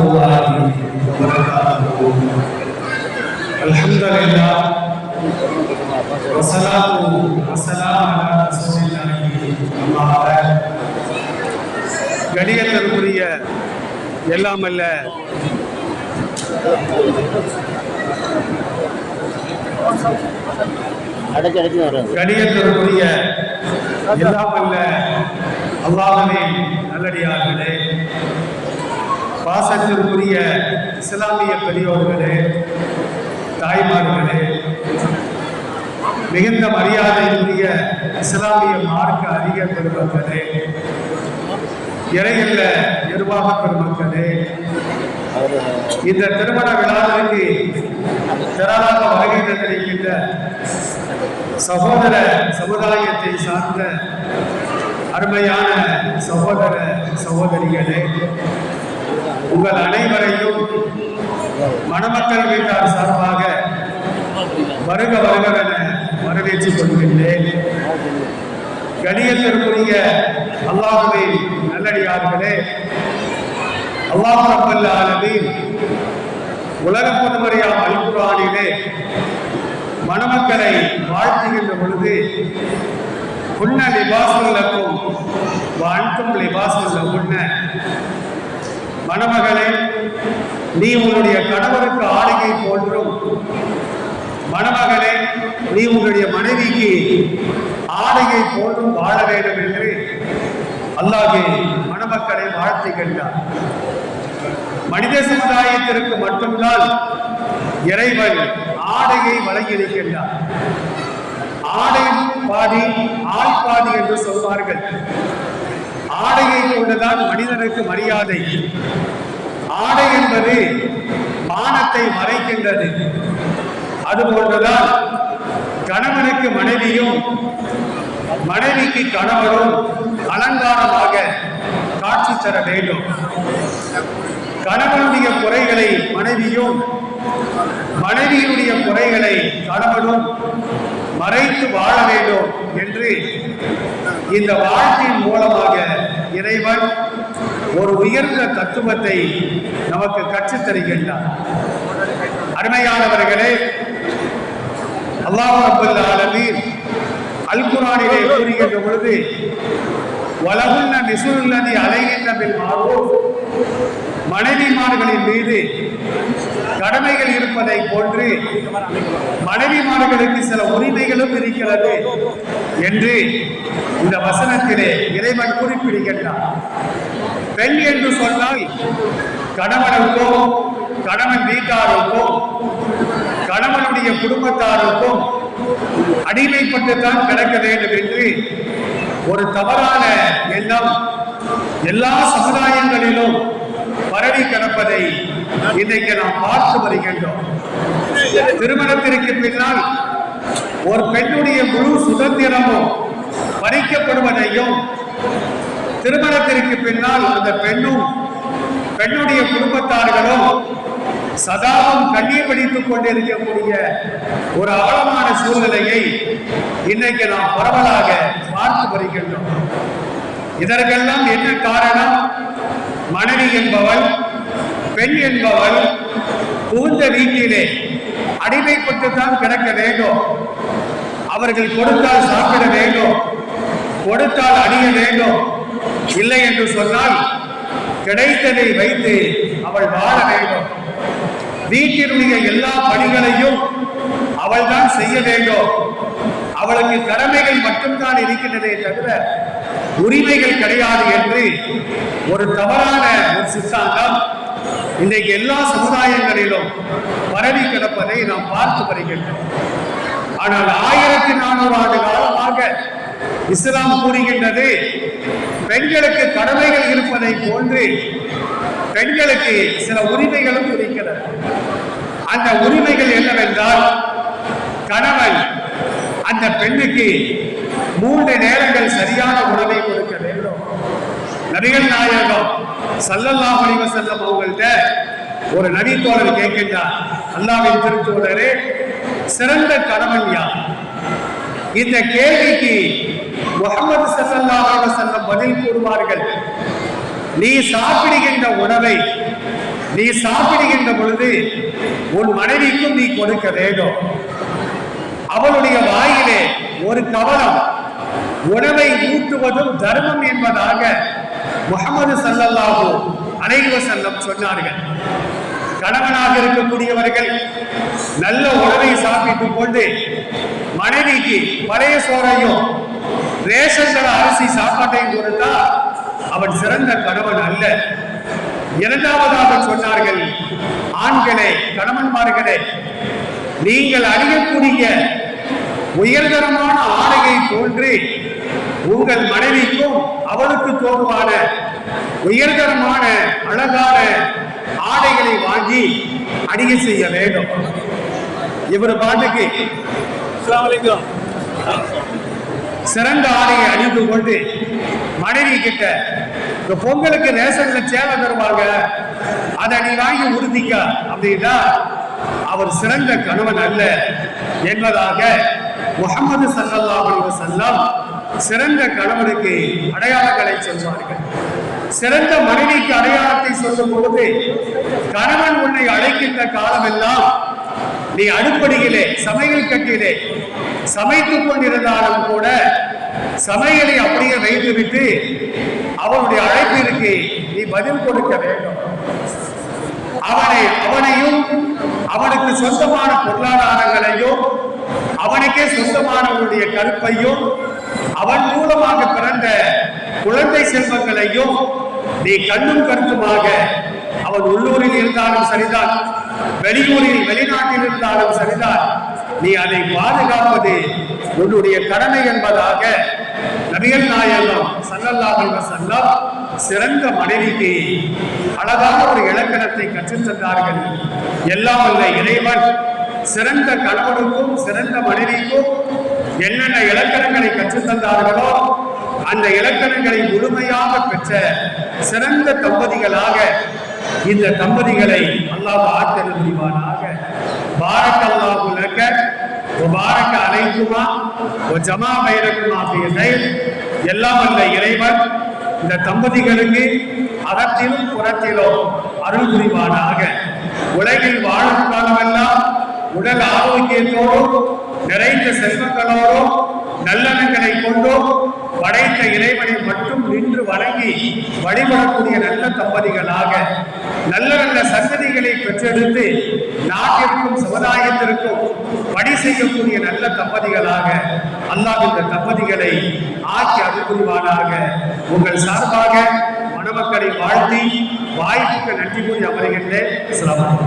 الله وبركاته الحمد لله والصلاة والسلام على رسول الله أما بعد கணியத்திற்குரிய எல்லாம் அல்ல அடைச்சு அடைச்சு வர்றது கணியத்திற்குரிய எல்லாம் அல்ல அல்லாஹ்வே நல்லடியார்களே பாசத்திற்குரிய இஸ்லாமிய பெரியோர்களே தாய்மார்களே மிகுந்த மரியாதைக்குரிய இஸ்லாமிய மார்க்க அதிக பெருமக்களே இறையில்ல நிர்வாக பெருமக்களே இந்த திருமண விழாவிற்கு திரளாக வருகை தந்திருக்கின்ற சகோதர சமுதாயத்தை சார்ந்த அருமையான சகோதர சகோதரிகளே உங்கள் அனைவரையும் மணமக்கள் வீட்டார் சார்பாக வருக வருகவென வரவேற்றுக் கொள்கின்றேன். கணியத்திற்குரிய அல்லாஹுவே நல்லடியார்களே அல்லாஹ் ரப்பல் ஆலமீன் உலக பொதுமறையாம் அல்குரானிலே மணமக்களை வாழ்த்துகின்ற பொழுது புண்ண லிபாசுல்லக்கும் வாழ்த்தும் லிபாசுல்லகுன்ன மணமகளே நீ உன்னுடைய கணவருக்கு ஆளுகை போன்றும் மணமகளே நீ உன்னுடைய மனைவிக்கு ஆடையை போன்றும் வாழ வேண்டும் என்று அல்லாஹே மணமக்களை வாழ்த்துகின்றார் மனித சமுதாயத்திற்கு மட்டும்தான் இறைவன் ஆடையை வழங்கியிருக்கின்றார். ஆடை பாதி ஆள் பாதி என்று சொல்வார்கள். ஆடையை கொண்டுதான் மனிதனுக்கு மரியாதை. ஆடை என்பது மானத்தை மறைக்கின்றது. அதுபோன்றுதான் கணவனுக்கு மனைவியும் மனைவிக்கு கணவரும் அலங்காரமாக காட்சி தர வேண்டும். கணவனுடைய குறைகளை மனைவியும் மனைவியுடைய குறைகளை கணவனும் மறைத்து வாழ வேண்டும் என்று இந்த வாழ்க்கையின் மூலமாக இறைவன் ஒரு உயர்ந்த தத்துவத்தை நமக்கு கற்றுத் தருகின்றார் அருமையானவர்களே அல்லாஹ் ரப்பல் ஆலமீன் கூறுகின்ற பொழுது வலகுன்ன மிசுல்லதி அலைகின்ற பின் மாறும் மனைவிமார்களின் மீது கடமைகள் இருப்பதை போன்று மனைவிமார்களுக்கு சில உரிமைகளும் இருக்கிறது என்று இந்த வசனத்திலே இறைவன் குறிப்பிடுகின்றார். பெண் என்று சொன்னால் கணவனுக்கோ கணவன் வீட்டாருக்கும் கணவனுடைய குடும்பத்தாருக்கும் அடிமைப்பட்டுத்தான் கிடக்க வேண்டும் என்று ஒரு தவறான எண்ணம் எல்லா சமுதாயங்களிலும் பரவி கிடப்பதை இன்றைக்கு நாம் பார்த்து வருகின்றோம். திருமணத்திற்கு பின்னால் ஒரு பெண்ணுடைய முழு சுதந்திரமும் பறிக்கப்படுவதையும் திருமணத்திற்கு பின்னால் அந்த பெண்ணும் பெண்ணுடைய குடும்பத்தார்களும் சதாவும் கண்ணீர் பிடித்துக் கொண்டிருக்கக்கூடிய ஒரு ஆழமான சூழ்நிலையை இன்னைக்கு நாம் பரவலாக பார்த்து வருகின்றோம். இதற்கெல்லாம் என்ன காரணம்? மனைவி என்பவள் பெண் என்பவள் புகுந்த வீட்டிலே அடிமைப்பட்டுத்தான் கிடக்க வேண்டும். அவர்கள் கொடுத்தால் சாப்பிட வேண்டும். கொடுத்தால் அணிய வேண்டும். இல்லை என்று சொன்னால் கிடைத்ததை வைத்து அவள் வாழ வேண்டும். வீட்டினுடைய எல்லா பணிகளையும் அவள் தான் செய்ய வேண்டும். அவளுக்கு கடமைகள் மட்டும்தான் இருக்கின்றதே தவிர உரிமைகள் கிடையாது என்று ஒரு தவறான ஒரு சித்தாந்தம் இன்றைக்கு எல்லா சமுதாயங்களிலும் பரவி கிடப்பதை நாம் பார்த்து வருகின்றோம். ஆனால் ஆயிரத்தி நானூறு ஆண்டு காலமாக இஸ்லாம் கூறுகின்றது பெண்களுக்கு கடமைகள் இருப்பதை போன்று பெண்களுக்கு சில உரிமைகளும் இருக்கிறது. அந்த உரிமைகள் என்னவென்றால் கணவன் அந்த பெண்ணுக்கு மூன்று நேரங்கள் சரியான உணவை கொடுக்க வேண்டும். நபிகள் நாயகம் சல்லல்லா அலைஹி செல்லம் அவங்கள்ட்ட ஒரு நபி கேட்கின்றார் அல்லாவின் திருத்தோழரே சிறந்த கணவன் யார்? இந்த கேள்விக்கு முகமது ஸல்லல்லாஹு அலைவ செல்லம் பதில் கூறுவார்கள். நீ சாப்பிடுகின்ற உணவை நீ சாப்பிடுகின்ற பொழுது உன் மனைவிக்கும் நீ கொடுக்க வேண்டும். அவளுடைய வாயிலே ஒரு கவலம். உணவை ஊட்டுவதும் தர்மம் என்பதாக முகமது சல்லல்லாஹு அனைவ செல்லம் சொன்னார்கள். கணவனாக இருக்கக்கூடியவர்கள் நல்ல உணவை சாப்பிட்டுக் கொண்டு மனைவிக்கு பழைய சோறையும் ரேஷன்கள அரிசி சாப்பாட்டையும் கொடுத்தா அவன் சிறந்த கணவன் அல்ல. இரண்டாவதாக சொன்னார்கள் ஆண்களே கணவன்மார்களே நீங்கள் அறியக்கூடிய உயர்தரமான ஆடையை போன்று உங்கள் மனைவிக்கும் அவளுக்கு தோதுவான உயர்தரமான அழகான ஆடைகளை வாங்கி அணிய செய்ய வேண்டும். இவர் பாட்டுக்கு சிறந்த ஆடையை அணிந்து கொண்டு மனைவி கிட்ட இந்த பொங்கலுக்கு ரேஷன்ல சேலை தருவாங்க அதை நீ வாங்கி உறுதிக்க அப்படின்னா அவர் சிறந்த கணவன் அல்ல என்பதாக முகமது சல்லல்லாஹு அலைஹி செல்லம் சிறந்த கணவனுக்கு அடையாளங்களை சொல்வார்கள். சிறந்த மனைவிக்கு அடையாளத்தை சொல்லும் பொழுது கணவன் உன்னை அழைக்கின்ற காலமெல்லாம் நீ அடுப்படியிலே சமையல் கட்டிலே சமைத்துக் கொண்டிருந்தாலும் கூட சமையலை அப்படியே வைத்துவிட்டு அவனுடைய அழைப்பிற்கு நீ பதில் கொடுக்க வேண்டும். அவனை அவனையும் அவனுக்கு சொந்தமான பொருளாதாரங்களையும் அவனுக்கே சொந்தமானவனுடைய கருப்பையும் அவன் மூலமாக பிறந்த குழந்தை செல்வங்களையும் நீ கண்ணும் கருத்துமாக அவன் உள்ளூரில் இருந்தாலும் சரிதான் வெளியூரில் வெளிநாட்டில் இருந்தாலும் சரிதான். நீ அதை பாதுகாப்பது உன்னுடைய கடமை என்பதாக நபிகள் நாயகம் சல்லல்லாஹல் அலைஹி சிறந்த மனைவிக்கு அழகான ஒரு இலக்கணத்தை கற்றுத் தந்தார்கள் எல்லாம் அல்ல இறைவன் சிறந்த கணவனுக்கும் சிறந்த மனைவிக்கும் என்னென்ன இலக்கணங்களை கற்றுத் தந்தார்களோ அந்த இலக்கணங்களை முழுமையாக பெற்ற சிறந்த தம்பதிகளாக இந்த தம்பதிகளை அல்லாஹ் ஆற்றல் புரிவானாக பாரக் அல்லாஹு லக்க பாரக்க அலைக்குமா ஒ ஜமா பைரக்குமா அப்படின்ற எல்லாம் வல்ல இறைவன் இந்த தம்பதிகளுக்கு அகத்திலும் புறத்திலும் அருள் புரிவானாக. உலகில் வாழும் ஆரோக்கியத்தோடும் நிறைந்த செல்வங்களோடும் நல்லெண்ணங்களை கொண்டும் படைத்த இறைவனை மட்டும் நின்று வணங்கி வழிபடக்கூடிய நல்ல தம்பதிகளாக நல்ல நல்ல சந்ததிகளை பெற்றெடுத்து நாட்டிற்கும் சமுதாயத்திற்கும் பணி செய்யக்கூடிய நல்ல தம்பதிகளாக அல்லாஹ் இந்த தம்பதிகளை ஆக்கி அனுப்புவானாக. உங்கள் சார்பாக மணமக்களை வாழ்த்தி வாய்ப்புக்கு நன்றி கூறி அமர்கின்றேன். சிலவம்